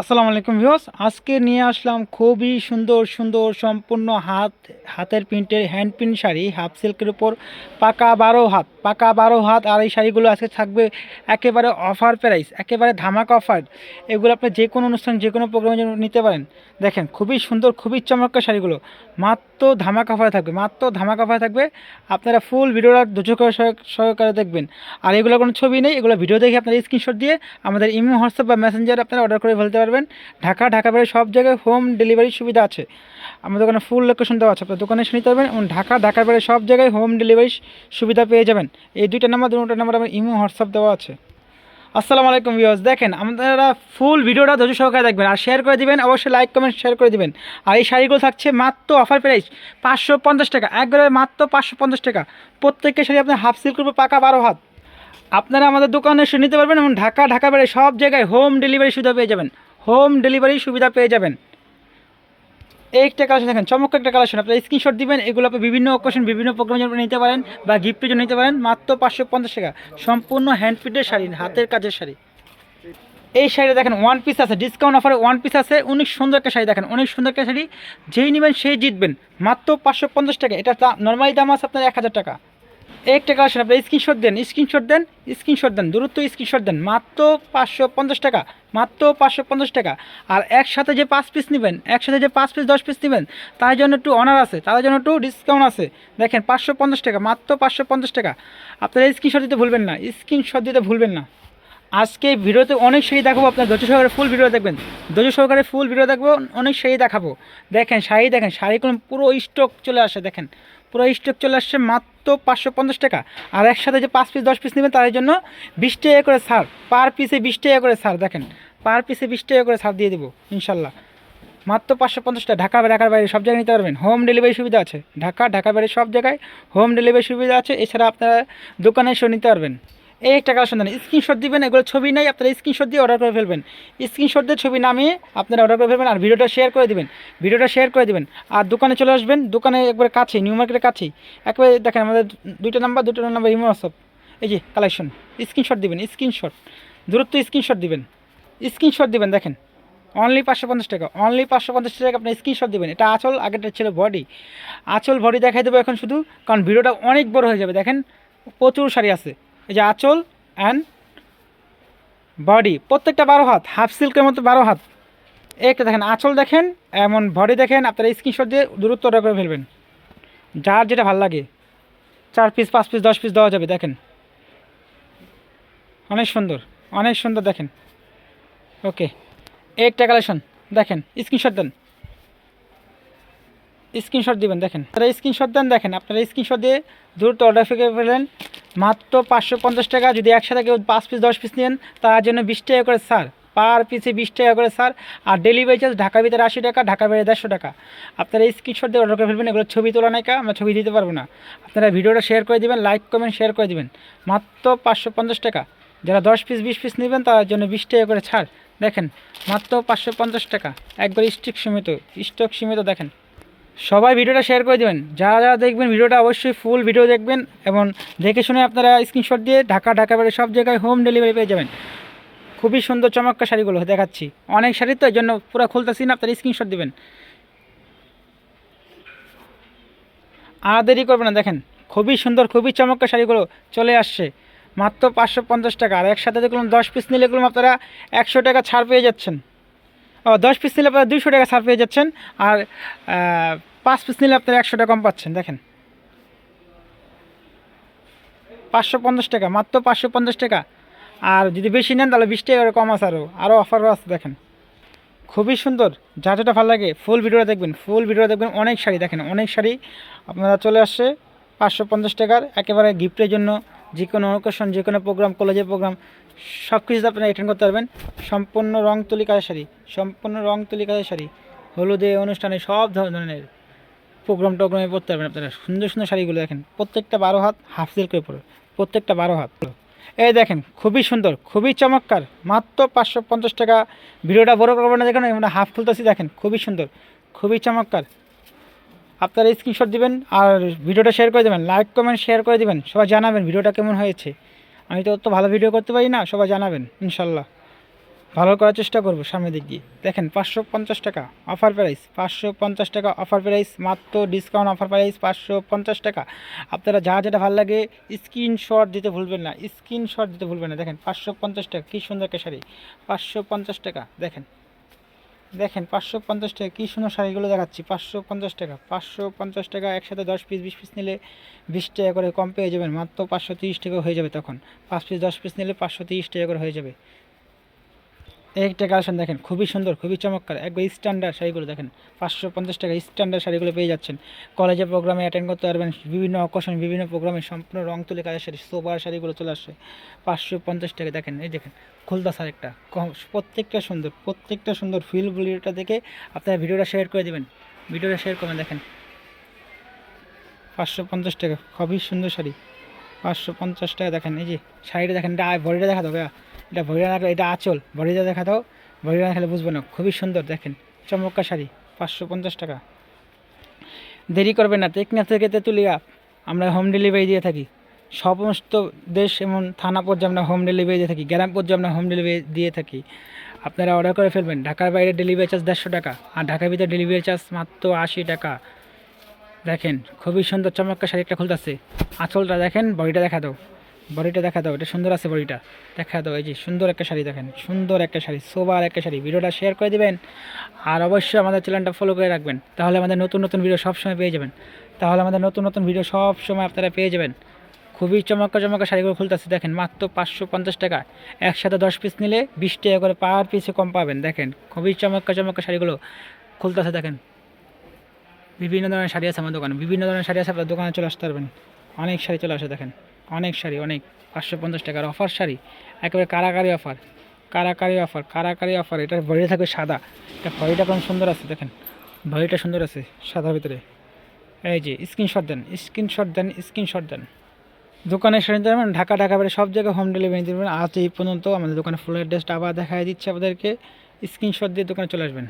আসসালামু আলাইকুম ভিউস আজকে নিয়ে আসলাম খুবই সুন্দর সুন্দর, সম্পূর্ণ হাত, হাতের প্রিন্টের হ্যান্ড প্রিন্ট শাড়ি, হাফ সিল্কের উপর পাকা বারো হাত, পাকা বারো হাত আর এই শাড়িগুলো আজকে থাকবে একেবারে অফার প্রাইস একেবারে ধামাক অফার এগুলো আপনি যে কোনো অনুষ্ঠান, যে কোনো প্রোগ্রামের জন্য নিতে পারেন। দেখেন, খুবই সুন্দর, খুবই চমৎকার শাড়িগুলো। মাত্র ধামাক অফারে থাকবে, মাত্র ধামাক অফারে থাকবে। আপনারা ফুল ভিডিওটা সহ- সহকারে দেখবেন। আর এগুলো কোনো ছবি নেই, এগুলো ভিডিও দেখে আপনারা স্ক্রিনশট দিয়ে আমাদের ইমো, হোয়াটসঅ্যাপ বা মেসেঞ্জারে আপনারা অর্ডার করে ফেলতে পারবেন। ঢাকা ঢাকা বাইরে সব জায়গায় হোম ডেলিভারির সুবিধা আছে। আমাদের দোকানে ফুল লোকেশন দেওয়া আছে, আপনার দোকানে এসে নিতে পারবেন। এবং ঢাকা, ঢাকার বাইরে সব জায়গায় হোম ডেলিভারি সুবিধা পেয়ে যাবেন। এই দুইটা নাম্বার দুটো নাম্বার আমার ইমো, হোয়াটসঅ্যাপ দেওয়া আছে। আসসালামু আলাইকুম ভিউয়ার্স, দেখেন আপনারা ফুল ভিডিওটা ধৈর্য সহকারে দেখবেন আর শেয়ার করে দিবেন, অবশ্যই লাইক কমেন্ট শেয়ার করে দিবেন। আর এই শাড়িগুলো থাকছে মাত্র অফার প্রাইস পাঁচশো পঞ্চাশ টাকা এক একবারে মাত্র পাঁচশো পঞ্চাশ টাকা। প্রত্যেকটা শাড়ি আপনার হাফ সিল করবে, পাকা বারো হাত। আপনারা আমাদের দোকানে এসে নিতে পারবেন এবং ঢাকা ঢাকা বেড়ে সব জায়গায় হোম ডেলিভারি সুবিধা পেয়ে যাবেন। হোম ডেলিভারি সুবিধা পেয়ে যাবেন। একটা কালেকশন দেখেন চমক একটা কালেকশন আপনারা স্ক্রিনশট দিবেন, এগুলো আপনি বিভিন্ন অকেশন বিভিন্ন প্রোগ্রামের জন্য নিতে পারেন বা গিফটের জন্য নিতে পারেন। মাত্র পাঁচশো পঞ্চাশ টাকা। সম্পূর্ণ হ্যান্ড প্রিন্টের শাড়ি, হাতের কাজের শাড়ি। এই শাড়িটা দেখেন ওয়ান পিস আছে ডিসকাউন্ট অফারে ওয়ান পিস আছে। অনেক সুন্দর একটা শাড়ি দেখেন, অনেক সুন্দর একটা শাড়ি। যেই নেবেন সেই জিতবেন। মাত্র পাঁচশো পঞ্চাশ টাকা। এটা নর্মালি দাম আছে আপনার এক হাজার টাকা। এক টাকা আসেন আপনি স্ক্রিনশট দেন স্ক্রিনশট দেন স্ক্রিনশট দেন, দূরত্ব স্ক্রিনশট দেন, মাত্র পাঁচশো পঞ্চাশ টাকা, মাত্র পাঁচশো পঞ্চাশ টাকা। আর একসাথে যে পাঁচ পিস নেবেন, একসাথে যে পাঁচ পিস দশ পিস নেবেন, তার জন্য একটু অনার আছে তাদের জন্য একটু ডিসকাউন্ট আছে। দেখেন, পাঁচশো পঞ্চাশ টাকা, মাত্র পাঁচশো পঞ্চাশ টাকা। আপনারা স্ক্রিনশট দিতে ভুলবেন না স্ক্রিনশট দিতে ভুলবেন না। আজকে ভিডিওতে অনেক শাড়ি দেখাবো, আপনার ধৈর্য সহকারে ফুল ভিডিও দেখবেন। ধৈর্য সহকারে ফুল ভিডিও দেখব, অনেক শাড়ি দেখাবো। দেখেন, শাড়ি দেখেন শাড়িগুলো পুরো স্টক চলে আসে, দেখেন। পুরো স্টক চলে আসছে মাত্র পাঁচশো পঞ্চাশ টাকা। আর একসাথে যে পাঁচ পিস দশ পিস নেবেন, তাদের জন্য বিশ টাকা করে সার পার পিসে বিশ টাকা করে সার দেখেন। পার পিসে বিশ টাকা করে সার দিয়ে দেবো, ইনশাল্লাহ। মাত্র পাঁচশো পঞ্চাশ টাকা, ঢাকা ঢাকার বাইরে সব জায়গায় নিতে পারবেন। হোম ডেলিভারি সুবিধা আছে। ঢাকা, ঢাকার বাইরে সব জায়গায় হোম ডেলিভারি সুবিধা আছে। এছাড়া আপনারা দোকানে এসেও নিতে পারবেন। এই একটা কালেকশন দেন। স্ক্রিনশট দিবেন, এগুলো ছবি নাই, আপনারা স্ক্রিনশট দিয়ে অর্ডার করে ফেলবেন। স্ক্রিনশট দিয়ে ছবি নামিয়ে আপনারা অর্ডার করে ফেলবেন আর ভিডিওটা শেয়ার করে দিবেন। ভিডিওটা শেয়ার করে দিবেন। আর দোকানে চলে আসবেন, দোকানে একবারে কাছেই নিউ মার্কেটের কাছেই। একবারে দেখেন আমাদের দুইটা নাম্বার দুটো নাম্বার ইমো হোয়াটসঅ্যাপ এই যে কালেকশন স্ক্রিনশট দিবেন, স্ক্রিনশট। দূরত্ব স্ক্রিনশট দিবেন। স্ক্রিনশট দিবেন, দেখেন। অনলি পাঁচশো পঞ্চাশ টাকা অনলি পাঁচশো পঞ্চাশ টাকা আপনি স্ক্রিনশট দেবেন। এটা আঁচল, আগেরটা ছিল বডি আঁচল বডি দেখাই দেবো এখন শুধু, কারণ ভিডিওটা অনেক বড় হয়ে যাবে, দেখেন। প্রচুর শাড়ি আছে। এই যে আঁচল অ্যান্ড বডি প্রত্যেকটা বারো হাত হাফ সিল্কের মতো বারো হাত। একটা দেখেন, আঁচল দেখেন, এমন বডি দেখেন, আপনারা স্ক্রিনশট দিয়ে দূরত্ব করে ফেলবেন। যার যেটা ভালো লাগে, চার পিস পাঁচ পিস দশ পিস দেওয়া যাবে, দেখেন। অনেক সুন্দর অনেক সুন্দর দেখেন। ওকে একটা কালেকশন দেখেন স্ক্রিনশট দেন। স্ক্রিনশট দিবেন, দেখেন। আপনারা স্ক্রিনশট দেন, দেখেন, আপনারা স্ক্রিনশট দিয়ে দ্রুত অর্ডার ফেকে ফেলেন। মাত্র পাঁচশো পঞ্চাশ টাকা যদি একসাথে কেউ পাঁচ পিস দশ পিস নেন, তার জন্য বিশ টাকা করে ছাড়। পার পিসে বিশ টাকা করে ছাড়। আর ডেলিভারি চার্জ ঢাকার ভিতরে আশি টাকা, ঢাকার বাইরে দেড়শো টাকা। আপনারা স্ক্রিনশট দিয়ে অর্ডার করে ফেলবেন, এগুলো ছবি তোলা নাই কা আমরা ছবি দিতে পারব না। আপনারা ভিডিওটা শেয়ার করে দেবেন লাইক কমেন্ট শেয়ার করে দেবেন। মাত্র পাঁচশো পঞ্চাশ টাকা। যারা দশ পিস বিশ পিস নেবেন, তার জন্য বিশ টাকা করে ছাড়। দেখেন, মাত্র পাঁচশো পঞ্চাশ টাকা। একবার স্টক সীমিত স্টক সীমিত, দেখেন। সবাই ভিডিওটা শেয়ার করে দেবেন। যারা যারা দেখবেন ভিডিওটা অবশ্যই ফুল ভিডিও দেখবেন এবং দেখে শুনে আপনারা স্ক্রিনশট দিয়ে ঢাকা ঢাকা বাইরে সব জায়গায় হোম ডেলিভারি পেয়ে যাবেন। খুবই সুন্দর, চমৎকার শাড়িগুলো দেখাচ্ছি। অনেক শাড়ি তো এই জন্য পুরো খুলতেছি না, আপনারা স্ক্রিনশট দেবেন। আর দেরি করবে না, দেখেন, খুবই সুন্দর, খুবই চমৎকার শাড়িগুলো চলে আসছে। মাত্র পাঁচশো পঞ্চাশ টাকা, আর একসাথে দেখলাম দশ পিস নিলে এগুলো আপনারা একশো টাকা ছাড় পেয়ে যাচ্ছেন। দশ পিস নিলে আপনারা দুইশো টাকা ছাড় পেয়ে যাচ্ছেন। আর পাঁচ পিস নিলে আপনারা একশো টাকা কম পাচ্ছেন, দেখেন। পাঁচশো পঞ্চাশ টাকা, মাত্র পাঁচশো পঞ্চাশ টাকা। আর যদি বেশি নেন, তাহলে বিশ টাকা কম আছে আরও আরও অফারও আছে, দেখেন। খুবই সুন্দর, যা যেটা ভালো লাগে ফুল ভিডিওটা দেখবেন ফুল ভিডিওটা দেখবেন, অনেক শাড়ি, দেখেন, অনেক শাড়ি আপনারা চলে আসছে পাঁচশো পঞ্চাশ টাকার একেবারে গিফটের জন্য। যে কোনো অকেশন যে কোনো প্রোগ্রাম কলেজের প্রোগ্রাম সব কিছুতে আপনারা অ্যাটেন্ড করতে পারবেন। সম্পূর্ণ রং তুলি কাজের শাড়ি, সম্পূর্ণ রং তুলি কাজের শাড়ি, হলুদে অনুষ্ঠানে সব ধরনের প্রোগ্রাম টোগ্রামে পড়তে পারবেন আপনারা। সুন্দর সুন্দর শাড়িগুলো দেখেন, প্রত্যেকটা বারো হাত হাফ সিল্ক করে পড়ে প্রত্যেকটা বারো হাত। এই দেখেন, খুবই সুন্দর, খুবই চমৎকার, মাত্র পাঁচশো পঞ্চাশ টাকা। ভিডিওটা বড় করবেন না দেখেন, আমরা হাফ খুলতেছি দেখেন, খুবই সুন্দর, খুবই চমৎকার। আপনারা স্ক্রিনশট দিবেন আর ভিডিওটা শেয়ার করে দেবেন। লাইক কমেন্ট শেয়ার করে দেবেন। সবাই জানাবেন ভিডিওটা কেমন হয়েছে। আমি তো অত ভালো ভিডিও করতে পারি না, সবাই জানাবেন, ইনশাল্লাহ। ভালো করার চেষ্টা করব সামনের দিক দিয়ে। দেখেন, পাঁচশো পঞ্চাশ টাকা অফার প্রাইস পাঁচশো পঞ্চাশ টাকা অফার প্রাইস মাত্র ডিসকাউন্ট অফার প্রাইস পাঁচশো পঞ্চাশ টাকা। আপনারা যা যেটা ভালো লাগে স্ক্রিনশট দিতে ভুলবেন না। স্ক্রিনশট দিতে ভুলবেন না। দেখেন, পাঁচশো পঞ্চাশ টাকা, কী সুন্দর একটা শাড়ি। পাঁচশো পঞ্চাশ টাকা, দেখেন। দেখেন, পাঁচশো পঞ্চাশ টাকা, কী সুন্দর শাড়িগুলো দেখাচ্ছি, পাঁচশো পঞ্চাশ টাকা, পাঁচশো পঞ্চাশ টাকা, একসাথে দশ পিস, বিশ পিস নিলে বিশ টাকা করে কম পেয়ে যাবেন, মাত্র পাঁচশো তিরিশ টাকা হয়ে যাবে তখন। পাঁচ পিস, দশ পিস নিলে পাঁচশো তিরিশ টাকা করে হয়ে যাবে। একটা কালেকশন দেখেন, খুবই সুন্দর, খুবই চমৎকার। একবার স্ট্যান্ডার্ড শাড়িগুলো দেখেন, পাঁচশো পঞ্চাশ টাকা স্ট্যান্ডার্ড শাড়িগুলো পেয়ে যাচ্ছেন। কলেজে প্রোগ্রামে অ্যাটেন্ড করতে পারবেন, বিভিন্ন অকেশন বিভিন্ন প্রোগ্রামে সম্পূর্ণ রং তুলে কাজের শাড়ি, সোবার শাড়িগুলো চলে আসে পাঁচশো পঞ্চাশ টাকা দেখেন, এই দেখেন খুলদা শাড়ি একটা প্রত্যেকটা সুন্দর প্রত্যেকটা সুন্দর ফিল ভিডিওটা দেখে আপনারা ভিডিওটা শেয়ার করে দেবেন। ভিডিওটা শেয়ার করবেন, দেখেন। পাঁচশো পঞ্চাশ টাকা, খুবই সুন্দর শাড়ি। পাঁচশো পঞ্চাশ টাকা দেখেন, এই যে শাড়িটা দেখেন বডিটা দেখা ভাইয়া। এটা না এটা আঁচল। বডিটা দেখা দাও বডিটা দেখালে বুঝব না। খুবই সুন্দর, দেখেন। চমৎকার শাড়ি, পাঁচশো পঞ্চাশ টাকা। দেরি করবেন না টেকনা থেকে তেঁতুলিয়া, আমরা হোম ডেলিভারি দিয়ে থাকি। সমস্ত দেশ এমন থানা পর্যায়ে আমরা হোম ডেলিভারি দিয়ে থাকি, গ্রাম পর্যায়ে আমরা হোম ডেলিভারি দিয়ে থাকি। আপনারা অর্ডার করে ফেলবেন। ঢাকার বাইরে ডেলিভারি চার্জ দেড়শো টাকা, আর ঢাকার ভিতরে ডেলিভারি চার্জ মাত্র আশি টাকা। দেখেন, খুবই সুন্দর, চমৎকার শাড়ি একটা খুলতেছে। আঁচলটা দেখেন, বডিটা দেখা দাও বডিটা দেখা দাও, এটা সুন্দর আছে বডিটা। দেখা দাও, এই যে সুন্দর একটা শাড়ি দেখেন, সুন্দর একটা শাড়ি, সোবার একটা শাড়ি। ভিডিওটা শেয়ার করে দিবেন আর অবশ্যই আমাদের চ্যানেলটা ফলো করে রাখবেন। তাহলে আমাদের নতুন নতুন ভিডিও সবসময় পেয়ে যাবেন। তাহলে আমাদের নতুন নতুন ভিডিও সব সময় আপনারা পেয়ে যাবেন। খুবই চমৎকার চমৎকার শাড়িগুলো খুলতেছে, দেখেন মাত্র পাঁচশো পঞ্চাশ টাকা। একসাথে দশ পিস নিলে বিশ টাকা করে পার পিসে কম পাবেন, দেখেন। খুবই চমৎকার চমৎকার শাড়িগুলো খুলতেছে, দেখেন। বিভিন্ন ধরনের শাড়ি আছে আমার দোকানে, বিভিন্ন ধরনের শাড়ি আছে, আপনার দোকানে চলে আসতে পারবেন। অনেক শাড়ি চলে আসে, দেখেন। অনেক শাড়ি, অনেক। পাঁচশো পঞ্চাশ টাকার অফার শাড়ি। একেবারে কারাকারি অফার কারাকারি অফার কারাকারি অফার এটার বডিটা থাকবে সাদা। এটা ভরিটা কেমন সুন্দর আছে দেখেন। বডিটা সুন্দর আছে সাদার ভিতরে। এই যে স্ক্রিনশট দেন স্ক্রিনশট দেন স্ক্রিনশট দেন। দোকানে সেরে দেবেন ঢাকা ঢাকা বাইরে সব জায়গায় হোম ডেলিভারি দেবেন আজ এই পর্যন্ত আমাদের দোকানে ফুল অ্যাড্রেসটা আবার দেখা দিচ্ছে আপনাদেরকে। স্ক্রিনশট দিয়ে দোকানে চলে আসবেন।